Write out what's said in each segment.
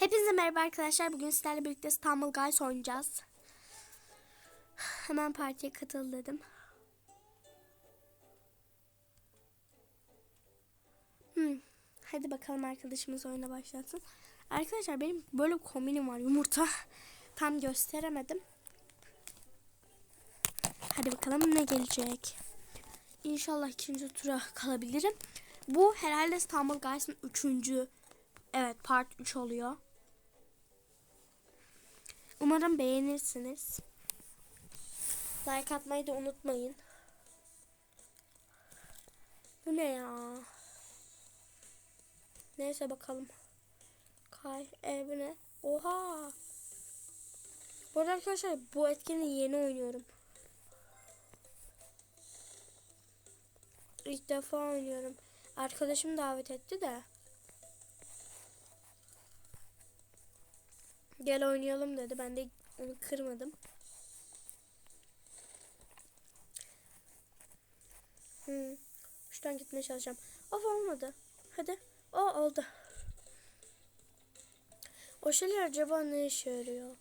Hepinize merhaba arkadaşlar. Bugün sizlerle birlikte İstanbul Guys oynayacağız. Hemen partiye katıl dedim. Hmm. Hadi bakalım arkadaşımız oyuna başlasın. Arkadaşlar benim böyle bir kombinim var yumurta. Tam gösteremedim. Hadi bakalım ne gelecek. İnşallah ikinci tura kalabilirim. Bu herhalde İstanbul Guys'ın üçüncü Evet part 3 oluyor. Umarım beğenirsiniz. Like atmayı da unutmayın. Bu ne ya? Neyse bakalım. Kay evine. Oha. Bu arkadaşlar bu etkinliği yeni oynuyorum. İlk defa oynuyorum. Arkadaşım davet etti de. Gel oynayalım dedi. Ben de onu kırmadım. Hmm. Şuradan gitmeye çalışacağım. Of olmadı. Hadi. O oldu. O şeyler acaba ne işe yarıyor?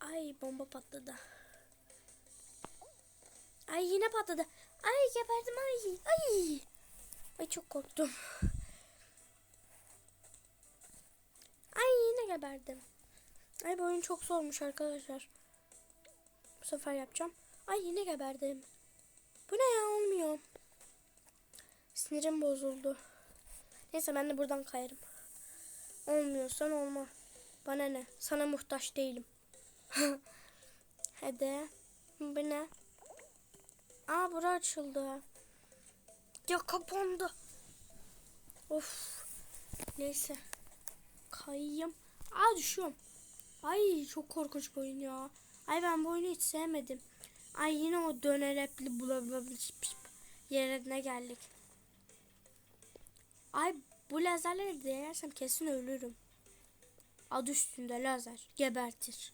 Ay bomba patladı. Ay yine patladı. Ay geberdim ay. Ay. Ay çok korktum. Geberdim. Ay bu oyun çok zormuş arkadaşlar. Bu sefer yapacağım. Ay yine geberdim. Bu ne ya olmuyor. Sinirim bozuldu. Neyse ben de buradan kayarım. Olmuyorsan olma. Bana ne? Sana muhtaç değilim. Hadi. Bu ne? Aa bura açıldı. Ya kapandı. Of. Neyse. Kayayım. Aa düşüyorum. Ay çok korkunç bir oyun ya. Ay ben bu oyunu hiç sevmedim. Ay yine o döner hepli bula bula bula şıp şıp yerine geldik. Ay bu lazerleri denersem kesin ölürüm. Adı üstünde lazer. Gebertir.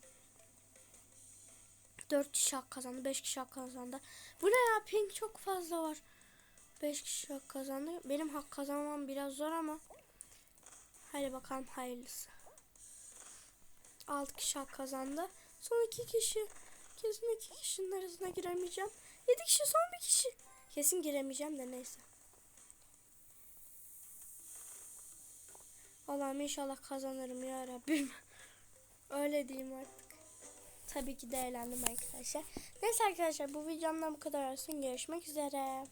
4 kişi hak kazandı. 5 kişi hak kazandı. Bu ne ya? Ping çok fazla var. 5 kişi hak kazandı. Benim hak kazanmam biraz zor ama. Hadi bakalım hayırlısı. 6 kişi kazandı. Son 2 kişi. Kesin 2 kişinin arasına giremeyeceğim. 7 kişi son bir kişi. Kesin giremeyeceğim de neyse. Allah'ım inşallah kazanırım ya Rabbim. Öyle diyeyim artık. Tabii ki de eğlendim arkadaşlar. Neyse arkadaşlar bu videomdan bu kadar olsun. Görüşmek üzere.